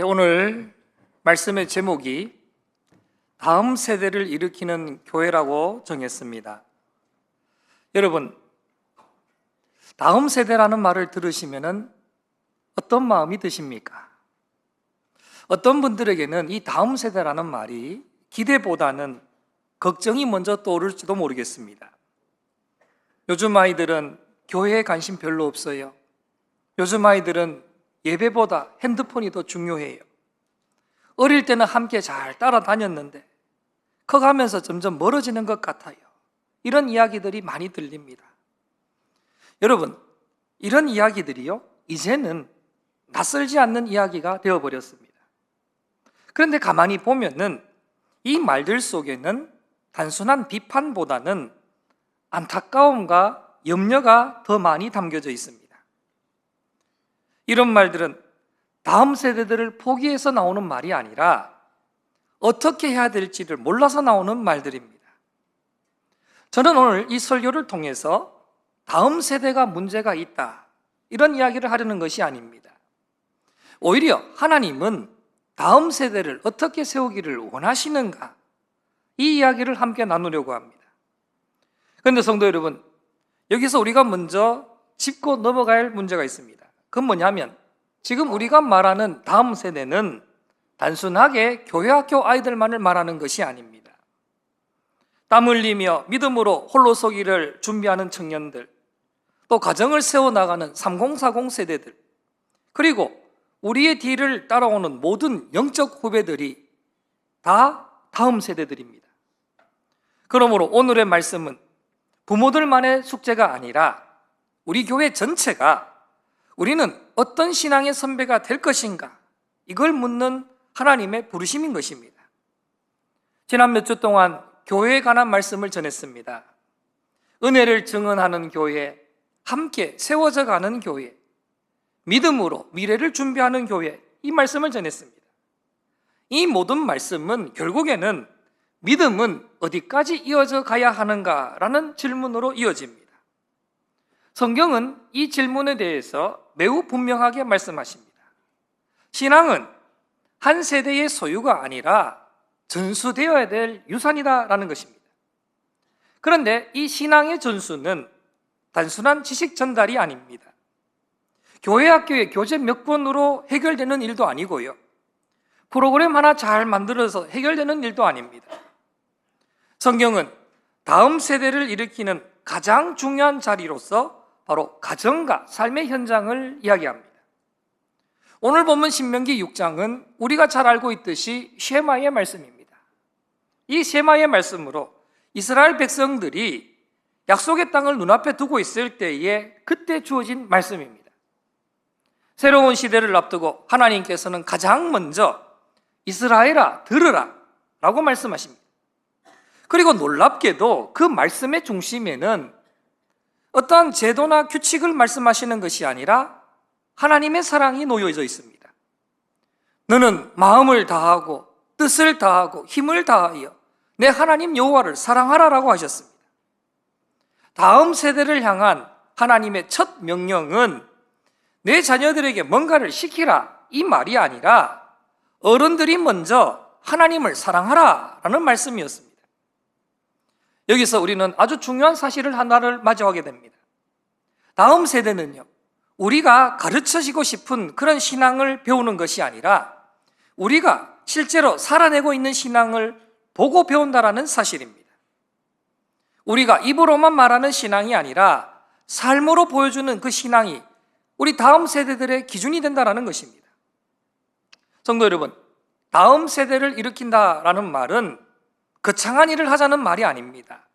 네, 오늘 말씀의 제목이 다음 세대를 일으키는 교회라고 정했습니다. 여러분, 다음 세대라는 말을 들으시면 어떤 마음이 드십니까? 어떤 분들에게는 이 다음 세대라는 말이 기대보다는 걱정이 먼저 떠오를지도 모르겠습니다. 요즘 아이들은 교회에 관심 별로 없어요. 요즘 아이들은 예배보다 핸드폰이 더 중요해요. 어릴 때는 함께 잘 따라다녔는데 커가면서 점점 멀어지는 것 같아요. 이런 이야기들이 많이 들립니다. 여러분, 이런 이야기들이요, 이제는 낯설지 않는 이야기가 되어버렸습니다. 그런데 가만히 보면은 이 말들 속에는 단순한 비판보다는 안타까움과 염려가 더 많이 담겨져 있습니다. 이런 말들은 다음 세대들을 포기해서 나오는 말이 아니라 어떻게 해야 될지를 몰라서 나오는 말들입니다. 저는 오늘 이 설교를 통해서 다음 세대가 문제가 있다. 이런 이야기를 하려는 것이 아닙니다. 오히려 하나님은 다음 세대를 어떻게 세우기를 원하시는가? 이 이야기를 함께 나누려고 합니다. 그런데 성도 여러분, 여기서 우리가 먼저 짚고 넘어갈 문제가 있습니다. 그건 뭐냐면 지금 우리가 말하는 다음 세대는 단순하게 교회 학교 아이들만을 말하는 것이 아닙니다. 땀 흘리며 믿음으로 홀로 서기를 준비하는 청년들, 또 가정을 세워나가는 3040 세대들, 그리고 우리의 뒤를 따라오는 모든 영적 후배들이 다 다음 세대들입니다. 그러므로 오늘의 말씀은 부모들만의 숙제가 아니라 우리 교회 전체가 우리는 어떤 신앙의 선배가 될 것인가? 이걸 묻는 하나님의 부르심인 것입니다. 지난 몇 주 동안 교회에 관한 말씀을 전했습니다. 은혜를 증언하는 교회, 함께 세워져 가는 교회, 믿음으로 미래를 준비하는 교회, 이 말씀을 전했습니다. 이 모든 말씀은 결국에는 믿음은 어디까지 이어져 가야 하는가라는 질문으로 이어집니다. 성경은 이 질문에 대해서 매우 분명하게 말씀하십니다. 신앙은 한 세대의 소유가 아니라 전수되어야 될 유산이다라는 것입니다. 그런데 이 신앙의 전수는 단순한 지식 전달이 아닙니다. 교회 학교의 교재 몇 권으로 해결되는 일도 아니고요. 프로그램 하나 잘 만들어서 해결되는 일도 아닙니다. 성경은 다음 세대를 일으키는 가장 중요한 자리로서 바로 가정과 삶의 현장을 이야기합니다. 오늘 본문 신명기 6장은 우리가 잘 알고 있듯이 쉐마의 말씀입니다. 이 쉐마의 말씀으로 이스라엘 백성들이 약속의 땅을 눈앞에 두고 있을 때에 그때 주어진 말씀입니다. 새로운 시대를 앞두고 하나님께서는 가장 먼저 이스라엘아 들으라 라고 말씀하십니다. 그리고 놀랍게도 그 말씀의 중심에는 어떠한 제도나 규칙을 말씀하시는 것이 아니라 하나님의 사랑이 놓여져 있습니다. 너는 마음을 다하고 뜻을 다하고 힘을 다하여 내 하나님 여호와를 사랑하라라고 하셨습니다. 다음 세대를 향한 하나님의 첫 명령은 내 자녀들에게 뭔가를 시키라 이 말이 아니라 어른들이 먼저 하나님을 사랑하라라는 말씀이었습니다. 여기서 우리는 아주 중요한 사실을 하나를 마주하게 됩니다. 다음 세대는요, 우리가 가르쳐지고 싶은 그런 신앙을 배우는 것이 아니라 우리가 실제로 살아내고 있는 신앙을 보고 배운다라는 사실입니다. 우리가 입으로만 말하는 신앙이 아니라 삶으로 보여주는 그 신앙이 우리 다음 세대들의 기준이 된다라는 것입니다. 성도 여러분, 다음 세대를 일으킨다라는 말은 거창한 일을 하자는 말이 아닙니다.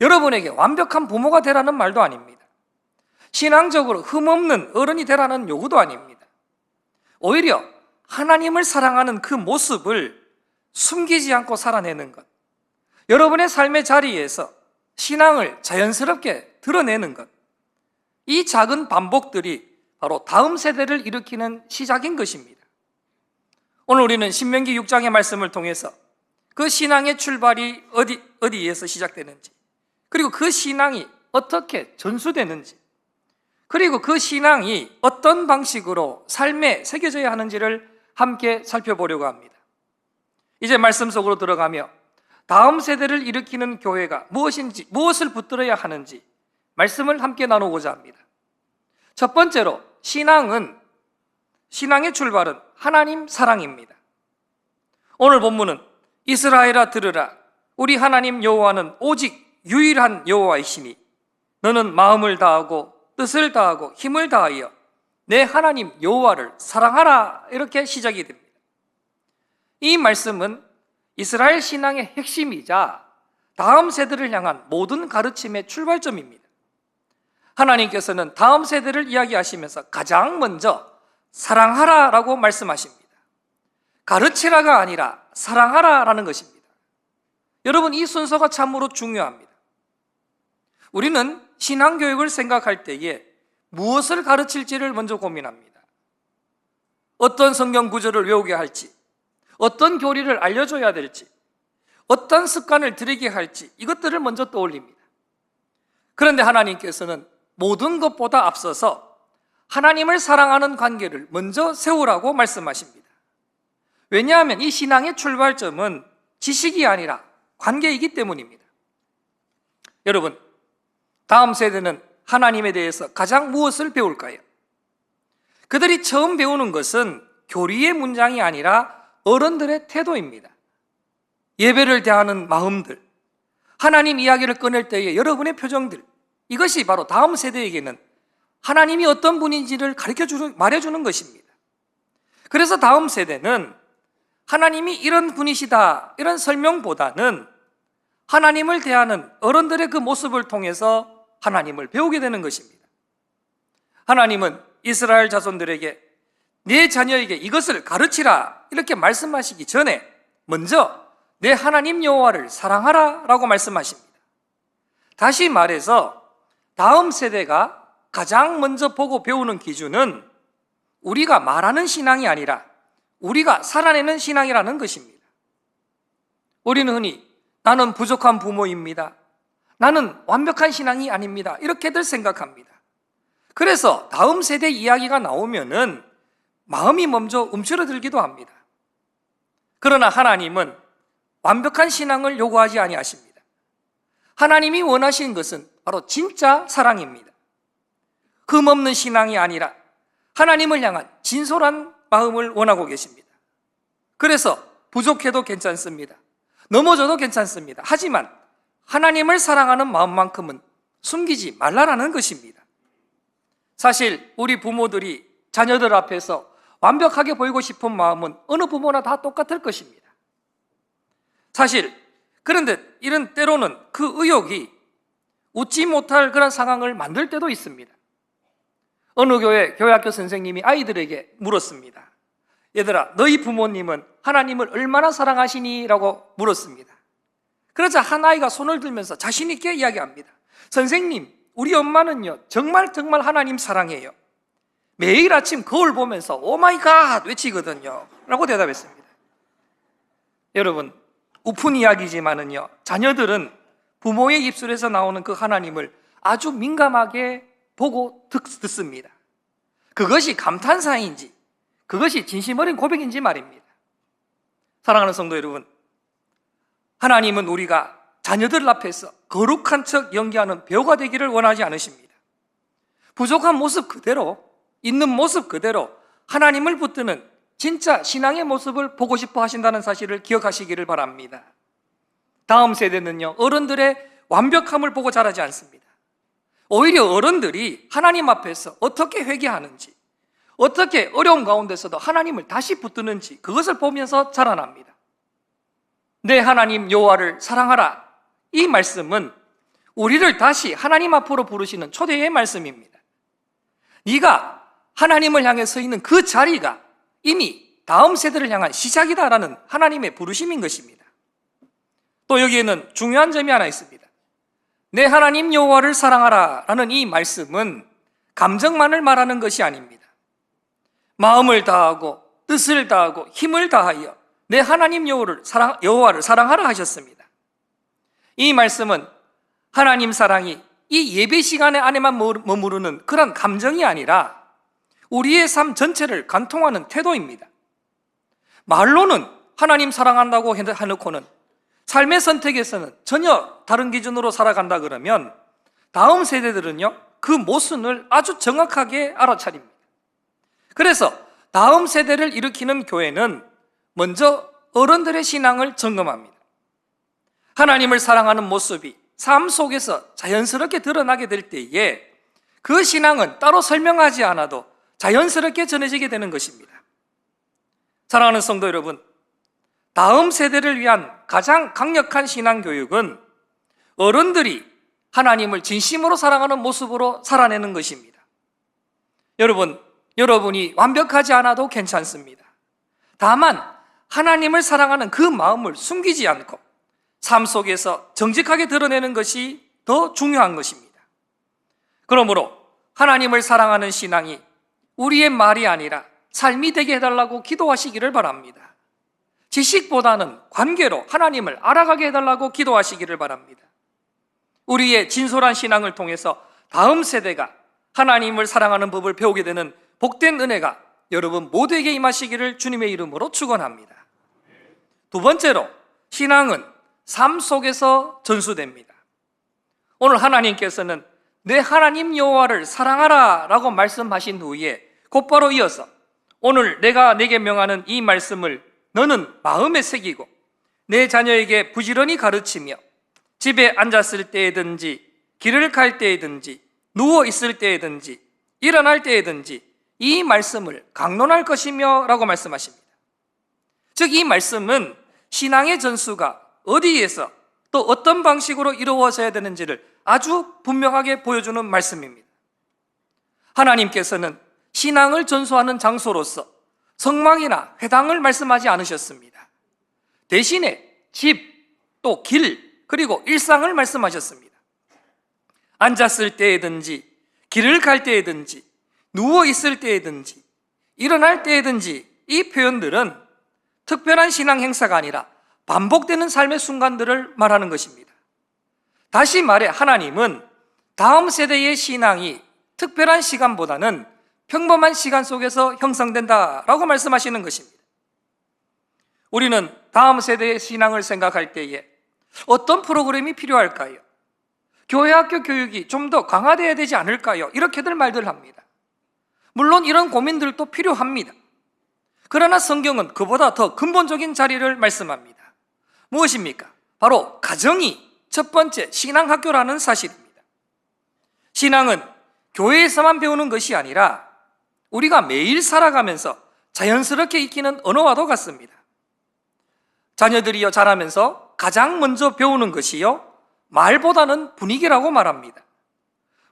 여러분에게 완벽한 부모가 되라는 말도 아닙니다. 신앙적으로 흠없는 어른이 되라는 요구도 아닙니다. 오히려 하나님을 사랑하는 그 모습을 숨기지 않고 살아내는 것. 여러분의 삶의 자리에서 신앙을 자연스럽게 드러내는 것. 이 작은 반복들이 바로 다음 세대를 일으키는 시작인 것입니다. 오늘 우리는 신명기 6장의 말씀을 통해서 그 신앙의 출발이 어디, 어디에서 시작되는지, 그리고 그 신앙이 어떻게 전수되는지, 그리고 그 신앙이 어떤 방식으로 삶에 새겨져야 하는지를 함께 살펴보려고 합니다. 이제 말씀 속으로 들어가며 다음 세대를 일으키는 교회가 무엇인지, 무엇을 붙들어야 하는지 말씀을 함께 나누고자 합니다. 첫 번째로 신앙은 신앙의 출발은 하나님 사랑입니다. 오늘 본문은 이스라엘아 들으라 우리 하나님 여호와는 오직 유일한 여호와이시니 너는 마음을 다하고 뜻을 다하고 힘을 다하여 내 하나님 여호와를 사랑하라 이렇게 시작이 됩니다. 이 말씀은 이스라엘 신앙의 핵심이자 다음 세대를 향한 모든 가르침의 출발점입니다. 하나님께서는 다음 세대를 이야기하시면서 가장 먼저 사랑하라라고 말씀하십니다. 가르치라가 아니라 사랑하라라는 것입니다. 여러분 이 순서가 참으로 중요합니다. 우리는 신앙 교육을 생각할 때에 무엇을 가르칠지를 먼저 고민합니다. 어떤 성경 구절을 외우게 할지, 어떤 교리를 알려줘야 될지, 어떤 습관을 들이게 할지 이것들을 먼저 떠올립니다. 그런데 하나님께서는 모든 것보다 앞서서 하나님을 사랑하는 관계를 먼저 세우라고 말씀하십니다. 왜냐하면 이 신앙의 출발점은 지식이 아니라 관계이기 때문입니다. 여러분, 다음 세대는 하나님에 대해서 가장 무엇을 배울까요? 그들이 처음 배우는 것은 교리의 문장이 아니라 어른들의 태도입니다. 예배를 대하는 마음들, 하나님 이야기를 꺼낼 때의 여러분의 표정들, 이것이 바로 다음 세대에게는 하나님이 어떤 분인지를 가르쳐 주는, 말해주는 것입니다. 그래서 다음 세대는 하나님이 이런 분이시다, 이런 설명보다는 하나님을 대하는 어른들의 그 모습을 통해서 하나님을 배우게 되는 것입니다. 하나님은 이스라엘 자손들에게 내 자녀에게 이것을 가르치라 이렇게 말씀하시기 전에 먼저 내 하나님 여호와를 사랑하라라고 말씀하십니다. 다시 말해서 다음 세대가 가장 먼저 보고 배우는 기준은 우리가 말하는 신앙이 아니라 우리가 살아내는 신앙이라는 것입니다. 우리는 흔히 나는 부족한 부모입니다. 나는 완벽한 신앙이 아닙니다. 이렇게들 생각합니다. 그래서 다음 세대 이야기가 나오면은 마음이 먼저 움츠러들기도 합니다. 그러나 하나님은 완벽한 신앙을 요구하지 아니하십니다. 하나님이 원하시는 것은 바로 진짜 사랑입니다. 흠없는 신앙이 아니라 하나님을 향한 진솔한 마음을 원하고 계십니다. 그래서 부족해도 괜찮습니다. 넘어져도 괜찮습니다. 하지만 하나님을 사랑하는 마음만큼은 숨기지 말라라는 것입니다. 사실 우리 부모들이 자녀들 앞에서 완벽하게 보이고 싶은 마음은 어느 부모나 다 똑같을 것입니다. 사실 그런데 이런 때로는 그 의욕이 웃지 못할 그런 상황을 만들 때도 있습니다. 어느 교회 교회 학교 선생님이 아이들에게 물었습니다. 얘들아, 너희 부모님은 하나님을 얼마나 사랑하시니? 라고 물었습니다. 그러자 한 아이가 손을 들면서 자신 있게 이야기합니다. 선생님, 우리 엄마는요, 정말 정말 하나님 사랑해요. 매일 아침 거울 보면서 오 마이 갓 외치거든요. 라고 대답했습니다. 여러분, 우픈 이야기지만은요, 자녀들은 부모의 입술에서 나오는 그 하나님을 아주 민감하게 보고 듣, 습니다 그것이 감탄사인지, 그것이 진심 어린 고백인지 말입니다. 사랑하는 성도 여러분, 하나님은 우리가 자녀들 앞에서 거룩한 척 연기하는 배우가 되기를 원하지 않으십니다. 부족한 모습 그대로 있는 모습 그대로 하나님을 붙드는 진짜 신앙의 모습을 보고 싶어 하신다는 사실을 기억하시기를 바랍니다. 다음 세대는요, 어른들의 완벽함을 보고 자라지 않습니다. 오히려 어른들이 하나님 앞에서 어떻게 회개하는지, 어떻게 어려운 가운데서도 하나님을 다시 붙드는지 그것을 보면서 자라납니다. 내 하나님 여호와를 사랑하라. 이 말씀은 우리를 다시 하나님 앞으로 부르시는 초대의 말씀입니다. 네가 하나님을 향해 서 있는 그 자리가 이미 다음 세대를 향한 시작이다라는 하나님의 부르심인 것입니다. 또 여기에는 중요한 점이 하나 있습니다. 내 하나님 여호와를 사랑하라라는 이 말씀은 감정만을 말하는 것이 아닙니다. 마음을 다하고 뜻을 다하고 힘을 다하여 내 하나님 여호를 사랑 여호와를 사랑하라 하셨습니다. 이 말씀은 하나님 사랑이 이 예배 시간에 안에만 머무르는 그런 감정이 아니라 우리의 삶 전체를 관통하는 태도입니다. 말로는 하나님 사랑한다고 해놓고는 삶의 선택에서는 전혀 다른 기준으로 살아간다 그러면 다음 세대들은요, 그 모순을 아주 정확하게 알아차립니다. 그래서 다음 세대를 일으키는 교회는 먼저 어른들의 신앙을 점검합니다. 하나님을 사랑하는 모습이 삶 속에서 자연스럽게 드러나게 될 때에 그 신앙은 따로 설명하지 않아도 자연스럽게 전해지게 되는 것입니다. 사랑하는 성도 여러분, 다음 세대를 위한 가장 강력한 신앙 교육은 어른들이 하나님을 진심으로 사랑하는 모습으로 살아내는 것입니다. 여러분, 여러분이 완벽하지 않아도 괜찮습니다. 다만, 하나님을 사랑하는 그 마음을 숨기지 않고 삶 속에서 정직하게 드러내는 것이 더 중요한 것입니다. 그러므로 하나님을 사랑하는 신앙이 우리의 말이 아니라 삶이 되게 해달라고 기도하시기를 바랍니다. 지식보다는 관계로 하나님을 알아가게 해달라고 기도하시기를 바랍니다. 우리의 진솔한 신앙을 통해서 다음 세대가 하나님을 사랑하는 법을 배우게 되는 복된 은혜가 여러분 모두에게 임하시기를 주님의 이름으로 축원합니다. 두 번째로 신앙은 삶 속에서 전수됩니다. 오늘 하나님께서는 내 하나님 여호와를 사랑하라라고 말씀하신 후에 곧바로 이어서 오늘 내가 내게 명하는 이 말씀을 너는 마음에 새기고 내 자녀에게 부지런히 가르치며 집에 앉았을 때에든지 길을 갈 때에든지 누워 있을 때에든지 일어날 때에든지 이 말씀을 강론할 것이며 라고 말씀하십니다. 즉 이 말씀은 신앙의 전수가 어디에서 또 어떤 방식으로 이루어져야 되는지를 아주 분명하게 보여주는 말씀입니다. 하나님께서는 신앙을 전수하는 장소로서 성막이나 회당을 말씀하지 않으셨습니다. 대신에 집, 또 길, 그리고 일상을 말씀하셨습니다. 앉았을 때에든지, 길을 갈 때에든지, 누워 있을 때에든지, 일어날 때에든지 이 표현들은 특별한 신앙 행사가 아니라 반복되는 삶의 순간들을 말하는 것입니다. 다시 말해 하나님은 다음 세대의 신앙이 특별한 시간보다는 평범한 시간 속에서 형성된다라고 말씀하시는 것입니다. 우리는 다음 세대의 신앙을 생각할 때에 어떤 프로그램이 필요할까요? 교회 학교 교육이 좀 더 강화되어야 되지 않을까요? 이렇게들 말들 합니다. 물론 이런 고민들도 필요합니다. 그러나 성경은 그보다 더 근본적인 자리를 말씀합니다. 무엇입니까? 바로 가정이 첫 번째 신앙학교라는 사실입니다. 신앙은 교회에서만 배우는 것이 아니라 우리가 매일 살아가면서 자연스럽게 익히는 언어와도 같습니다. 자녀들이요 자라면서 가장 먼저 배우는 것이요 말보다는 분위기라고 말합니다.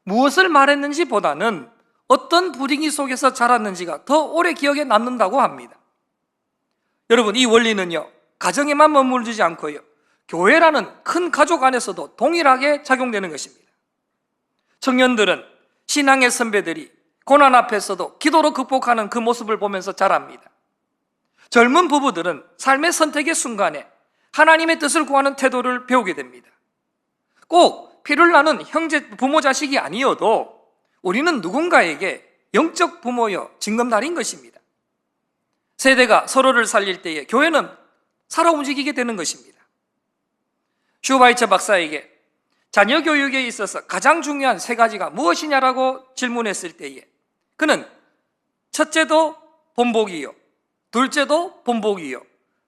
무엇을 말했는지 보다는 어떤 분위기 속에서 자랐는지가 더 오래 기억에 남는다고 합니다. 여러분, 이 원리는요, 가정에만 머물지 않고요. 교회라는 큰 가족 안에서도 동일하게 작용되는 것입니다. 청년들은 신앙의 선배들이 고난 앞에서도 기도로 극복하는 그 모습을 보면서 자랍니다. 젊은 부부들은 삶의 선택의 순간에 하나님의 뜻을 구하는 태도를 배우게 됩니다. 꼭 피를 나는 형제, 부모 자식이 아니어도 우리는 누군가에게 영적 부모여 징검다리인 것입니다. 세대가 서로를 살릴 때에 교회는 살아 움직이게 되는 것입니다. 슈바이처 박사에게 자녀 교육에 있어서 가장 중요한 세 가지가 무엇이냐라고 질문했을 때에 그는 첫째도 본복이요. 둘째도 본복이요.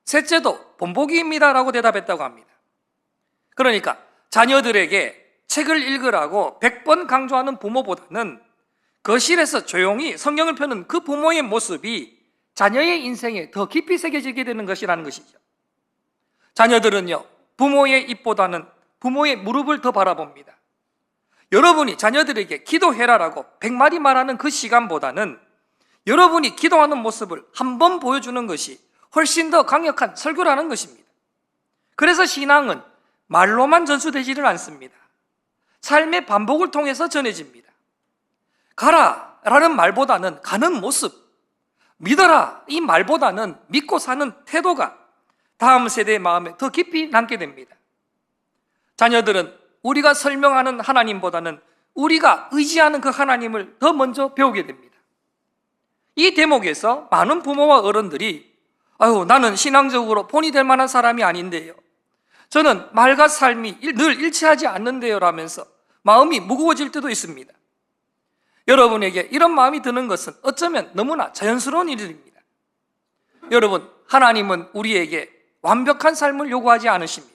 셋째도 본복입니다라고 대답했다고 합니다. 그러니까 자녀들에게 책을 읽으라고 100번 강조하는 부모보다는 거실에서 조용히 성경을 펴는 그 부모의 모습이 자녀의 인생에 더 깊이 새겨지게 되는 것이라는 것이죠. 자녀들은요, 부모의 입보다는 부모의 무릎을 더 바라봅니다. 여러분이 자녀들에게 기도해라라고 백마디 말하는 그 시간보다는 여러분이 기도하는 모습을 한 번 보여주는 것이 훨씬 더 강력한 설교라는 것입니다. 그래서 신앙은 말로만 전수되지를 않습니다. 삶의 반복을 통해서 전해집니다. 가라! 라는 말보다는 가는 모습, 믿어라! 이 말보다는 믿고 사는 태도가 다음 세대의 마음에 더 깊이 남게 됩니다. 자녀들은 우리가 설명하는 하나님보다는 우리가 의지하는 그 하나님을 더 먼저 배우게 됩니다. 이 대목에서 많은 부모와 어른들이 아유, 나는 신앙적으로 본이 될 만한 사람이 아닌데요. 저는 말과 삶이 일- 늘 일치하지 않는데요. 라면서 마음이 무거워질 때도 있습니다. 여러분에게 이런 마음이 드는 것은 어쩌면 너무나 자연스러운 일입니다. 여러분, 하나님은 우리에게 완벽한 삶을 요구하지 않으십니다.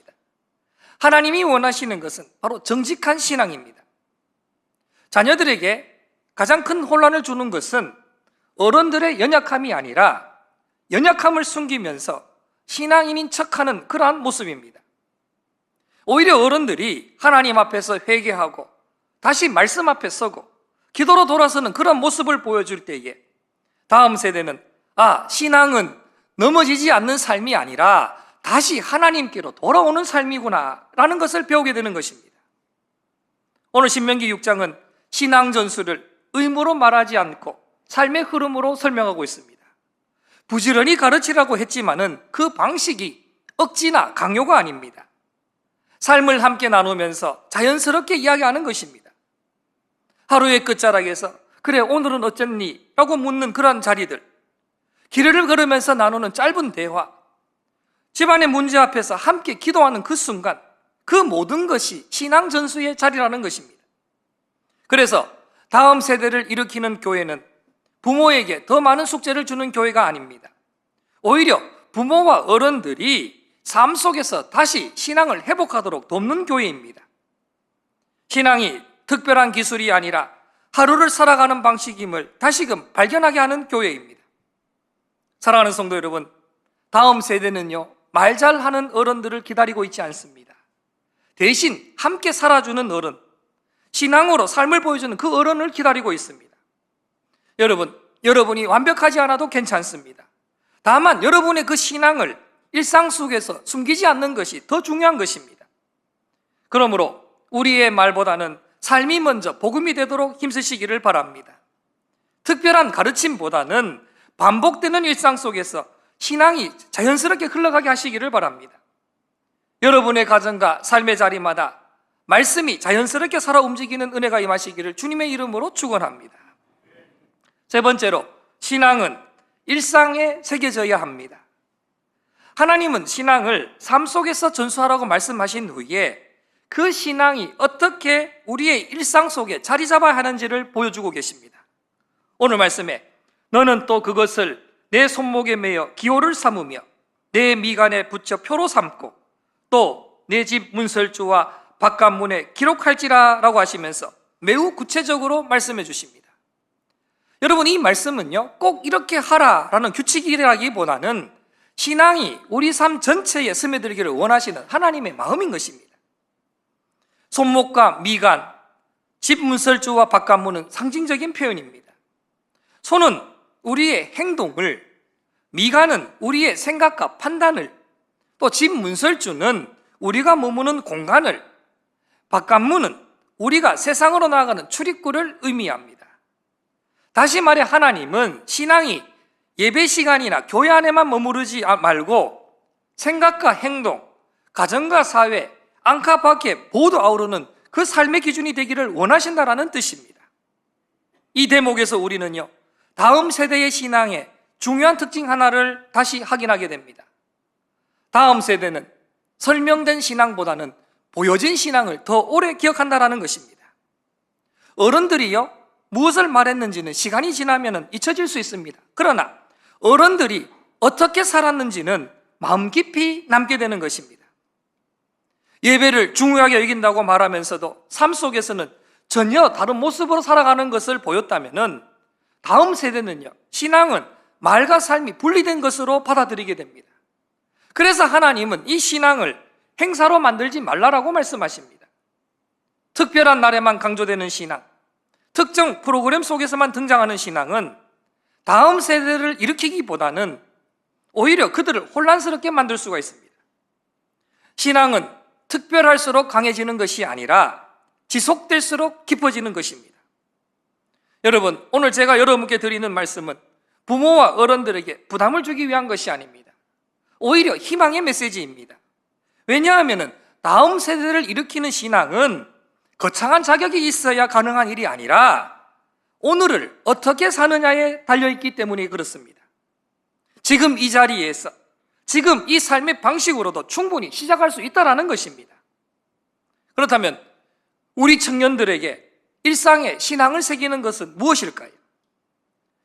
하나님이 원하시는 것은 바로 정직한 신앙입니다. 자녀들에게 가장 큰 혼란을 주는 것은 어른들의 연약함이 아니라 연약함을 숨기면서 신앙인인 척하는 그러한 모습입니다. 오히려 어른들이 하나님 앞에서 회개하고 다시 말씀 앞에 서고 기도로 돌아서는 그런 모습을 보여줄 때에 다음 세대는 아, 신앙은 넘어지지 않는 삶이 아니라 다시 하나님께로 돌아오는 삶이구나 라는 것을 배우게 되는 것입니다. 오늘 신명기 6장은 신앙 전술을 의무로 말하지 않고 삶의 흐름으로 설명하고 있습니다. 부지런히 가르치라고 했지만은 그 방식이 억지나 강요가 아닙니다. 삶을 함께 나누면서 자연스럽게 이야기하는 것입니다. 하루의 끝자락에서 그래 오늘은 어쨌니? 라고 묻는 그런 자리들 길을 걸으면서 나누는 짧은 대화 집안의 문제 앞에서 함께 기도하는 그 순간 그 모든 것이 신앙 전수의 자리라는 것입니다. 그래서 다음 세대를 일으키는 교회는 부모에게 더 많은 숙제를 주는 교회가 아닙니다. 오히려 부모와 어른들이 삶 속에서 다시 신앙을 회복하도록 돕는 교회입니다. 신앙이 특별한 기술이 아니라 하루를 살아가는 방식임을 다시금 발견하게 하는 교회입니다. 사랑하는 성도 여러분, 다음 세대는요, 말 잘하는 어른들을 기다리고 있지 않습니다. 대신 함께 살아주는 어른, 신앙으로 삶을 보여주는 그 어른을 기다리고 있습니다. 여러분, 여러분이 완벽하지 않아도 괜찮습니다. 다만 여러분의 그 신앙을 일상 속에서 숨기지 않는 것이 더 중요한 것입니다. 그러므로 우리의 말보다는 삶이 먼저 복음이 되도록 힘쓰시기를 바랍니다. 특별한 가르침보다는 반복되는 일상 속에서 신앙이 자연스럽게 흘러가게 하시기를 바랍니다. 여러분의 가정과 삶의 자리마다 말씀이 자연스럽게 살아 움직이는 은혜가 임하시기를 주님의 이름으로 축원합니다. 세 번째로 신앙은 일상에 새겨져야 합니다. 하나님은 신앙을 삶 속에서 전수하라고 말씀하신 후에 그 신앙이 어떻게 우리의 일상 속에 자리 잡아야 하는지를 보여주고 계십니다. 오늘 말씀에 너는 또 그것을 내 손목에 매어 기호를 삼으며 내 미간에 붙여 표로 삼고 또 내 집 문설주와 바깥문에 기록할지라 라고 하시면서 매우 구체적으로 말씀해 주십니다. 여러분 이 말씀은요 꼭 이렇게 하라라는 규칙이라기보다는 신앙이 우리 삶 전체에 스며들기를 원하시는 하나님의 마음인 것입니다. 손목과 미간, 집 문설주와 바깥문은 상징적인 표현입니다. 손은 우리의 행동을, 미간은 우리의 생각과 판단을, 또 집 문설주는 우리가 머무는 공간을, 바깥문은 우리가 세상으로 나아가는 출입구를 의미합니다. 다시 말해 하나님은 신앙이 예배 시간이나 교회 안에만 머무르지 말고 생각과 행동, 가정과 사회, 안카 밖에 모두 아우르는 그 삶의 기준이 되기를 원하신다라는 뜻입니다. 이 대목에서 우리는요, 다음 세대의 신앙의 중요한 특징 하나를 다시 확인하게 됩니다. 다음 세대는 설명된 신앙보다는 보여진 신앙을 더 오래 기억한다라는 것입니다. 어른들이요, 무엇을 말했는지는 시간이 지나면 잊혀질 수 있습니다. 그러나 어른들이 어떻게 살았는지는 마음 깊이 남게 되는 것입니다. 예배를 중요하게 여긴다고 말하면서도 삶 속에서는 전혀 다른 모습으로 살아가는 것을 보였다면은 다음 세대는요, 신앙은 말과 삶이 분리된 것으로 받아들이게 됩니다. 그래서 하나님은 이 신앙을 행사로 만들지 말라라고 말씀하십니다. 특별한 날에만 강조되는 신앙, 특정 프로그램 속에서만 등장하는 신앙은 다음 세대를 일으키기보다는 오히려 그들을 혼란스럽게 만들 수가 있습니다. 신앙은 특별할수록 강해지는 것이 아니라 지속될수록 깊어지는 것입니다. 여러분, 오늘 제가 여러분께 드리는 말씀은 부모와 어른들에게 부담을 주기 위한 것이 아닙니다. 오히려 희망의 메시지입니다. 왜냐하면 다음 세대를 일으키는 신앙은 거창한 자격이 있어야 가능한 일이 아니라 오늘을 어떻게 사느냐에 달려있기 때문에 그렇습니다. 지금 이 자리에서 지금 이 삶의 방식으로도 충분히 시작할 수 있다라는 것입니다. 그렇다면 우리 청년들에게 일상에 신앙을 새기는 것은 무엇일까요?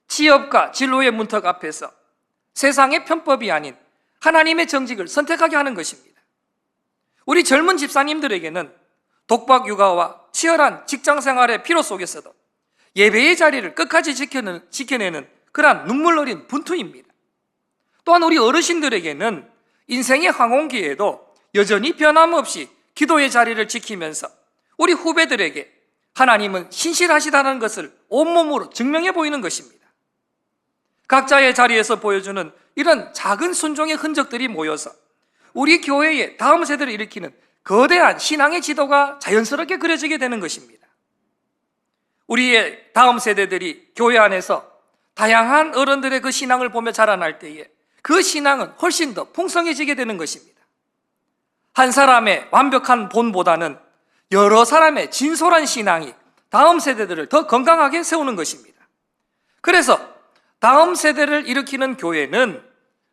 취업과 진로의 문턱 앞에서 세상의 편법이 아닌 하나님의 정직을 선택하게 하는 것입니다. 우리 젊은 집사님들에게는 독박 육아와 치열한 직장 생활의 피로 속에서도 예배의 자리를 끝까지 지켜내는, 지켜내는 그러한 눈물 어린 분투입니다. 또한 우리 어르신들에게는 인생의 황혼기에도 여전히 변함없이 기도의 자리를 지키면서 우리 후배들에게 하나님은 신실하시다는 것을 온몸으로 증명해 보이는 것입니다. 각자의 자리에서 보여주는 이런 작은 순종의 흔적들이 모여서 우리 교회의 다음 세대를 일으키는 거대한 신앙의 지도가 자연스럽게 그려지게 되는 것입니다. 우리의 다음 세대들이 교회 안에서 다양한 어른들의 그 신앙을 보며 자라날 때에 그 신앙은 훨씬 더 풍성해지게 되는 것입니다. 한 사람의 완벽한 본보다는 여러 사람의 진솔한 신앙이 다음 세대들을 더 건강하게 세우는 것입니다. 그래서 다음 세대를 일으키는 교회는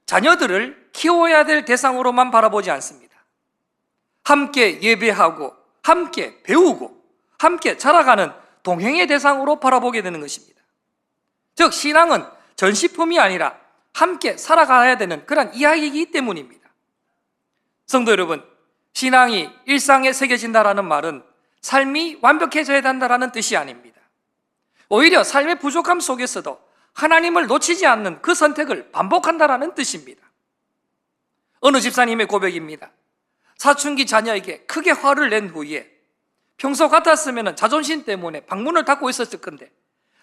자녀들을 키워야 될 대상으로만 바라보지 않습니다. 함께 예배하고, 함께 배우고, 함께 자라가는 동행의 대상으로 바라보게 되는 것입니다. 즉, 신앙은 전시품이 아니라 함께 살아가야 되는 그런 이야기이기 때문입니다. 성도 여러분, 신앙이 일상에 새겨진다라는 말은 삶이 완벽해져야 된다라는 뜻이 아닙니다. 오히려 삶의 부족함 속에서도 하나님을 놓치지 않는 그 선택을 반복한다라는 뜻입니다. 어느 집사님의 고백입니다. 사춘기 자녀에게 크게 화를 낸 후에 평소 같았으면 자존심 때문에 방문을 닫고 있었을 건데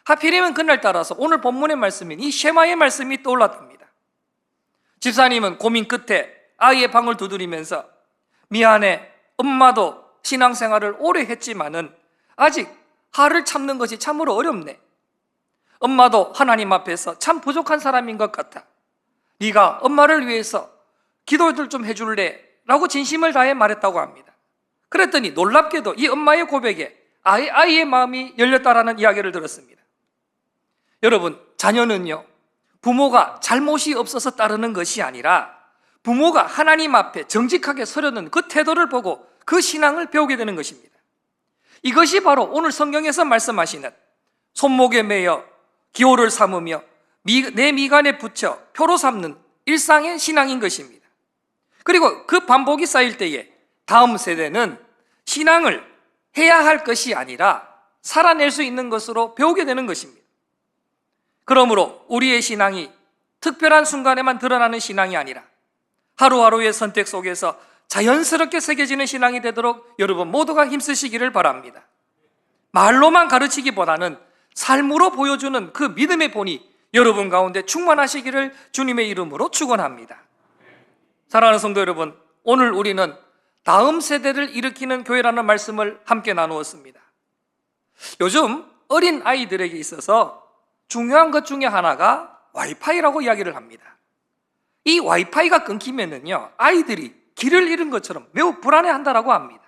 하필이면 그날 따라서 오늘 본문의 말씀인 이 쉐마의 말씀이 떠올랐답니다. 집사님은 고민 끝에 아이의 방을 두드리면서 미안해 엄마도 신앙생활을 오래 했지만은 아직 화를 참는 것이 참으로 어렵네. 엄마도 하나님 앞에서 참 부족한 사람인 것 같아. 네가 엄마를 위해서 기도를 좀 해줄래? 라고 진심을 다해 말했다고 합니다. 그랬더니 놀랍게도 이 엄마의 고백에 아이, 아이의 마음이 열렸다라는 이야기를 들었습니다. 여러분, 자녀는요, 부모가 잘못이 없어서 따르는 것이 아니라 부모가 하나님 앞에 정직하게 서려는 그 태도를 보고 그 신앙을 배우게 되는 것입니다. 이것이 바로 오늘 성경에서 말씀하시는 손목에 매여 기호를 삼으며 내 미간에 붙여 표로 삼는 일상의 신앙인 것입니다. 그리고 그 반복이 쌓일 때에 다음 세대는 신앙을 해야 할 것이 아니라 살아낼 수 있는 것으로 배우게 되는 것입니다. 그러므로 우리의 신앙이 특별한 순간에만 드러나는 신앙이 아니라 하루하루의 선택 속에서 자연스럽게 새겨지는 신앙이 되도록 여러분 모두가 힘쓰시기를 바랍니다. 말로만 가르치기보다는 삶으로 보여주는 그 믿음의 본이 여러분 가운데 충만하시기를 주님의 이름으로 축원합니다. 사랑하는 성도 여러분, 오늘 우리는 다음 세대를 일으키는 교회라는 말씀을 함께 나누었습니다. 요즘 어린 아이들에게 있어서 중요한 것 중에 하나가 와이파이라고 이야기를 합니다. 이 와이파이가 끊기면은요, 아이들이 길을 잃은 것처럼 매우 불안해한다라고 합니다.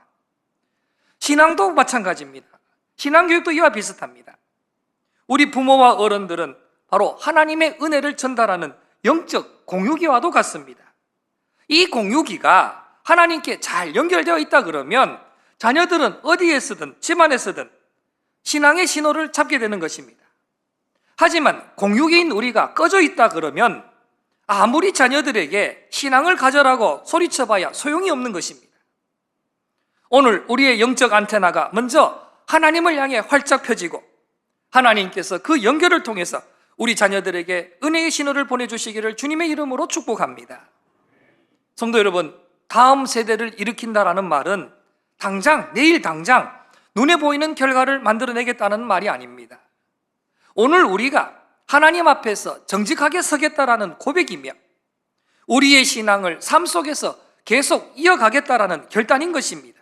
신앙도 마찬가지입니다. 신앙교육도 이와 비슷합니다. 우리 부모와 어른들은 바로 하나님의 은혜를 전달하는 영적 공유기와도 같습니다. 이 공유기가 하나님께 잘 연결되어 있다 그러면 자녀들은 어디에 서든 집안에서든 신앙의 신호를 잡게 되는 것입니다. 하지만 공유기인 우리가 꺼져 있다 그러면 아무리 자녀들에게 신앙을 가져라고 소리쳐봐야 소용이 없는 것입니다. 오늘 우리의 영적 안테나가 먼저 하나님을 향해 활짝 펴지고 하나님께서 그 연결을 통해서 우리 자녀들에게 은혜의 신호를 보내주시기를 주님의 이름으로 축복합니다. 성도 여러분, 다음 세대를 일으킨다라는 말은 당장, 내일 당장 눈에 보이는 결과를 만들어내겠다는 말이 아닙니다. 오늘 우리가 하나님 앞에서 정직하게 서겠다라는 고백이며 우리의 신앙을 삶 속에서 계속 이어가겠다라는 결단인 것입니다.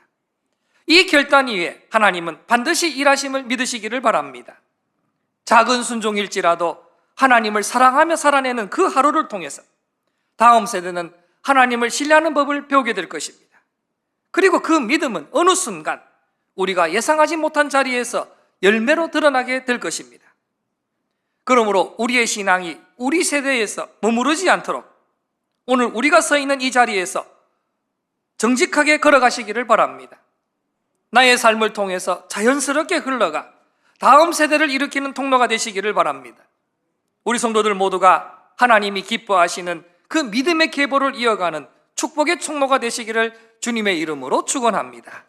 이 결단 위에 하나님은 반드시 일하심을 믿으시기를 바랍니다. 작은 순종일지라도 하나님을 사랑하며 살아내는 그 하루를 통해서 다음 세대는 하나님을 신뢰하는 법을 배우게 될 것입니다. 그리고 그 믿음은 어느 순간 우리가 예상하지 못한 자리에서 열매로 드러나게 될 것입니다. 그러므로 우리의 신앙이 우리 세대에서 머무르지 않도록 오늘 우리가 서 있는 이 자리에서 정직하게 걸어가시기를 바랍니다. 나의 삶을 통해서 자연스럽게 흘러가 다음 세대를 일으키는 통로가 되시기를 바랍니다. 우리 성도들 모두가 하나님이 기뻐하시는 그 믿음의 계보를 이어가는 축복의 총로가 되시기를 주님의 이름으로 축원합니다.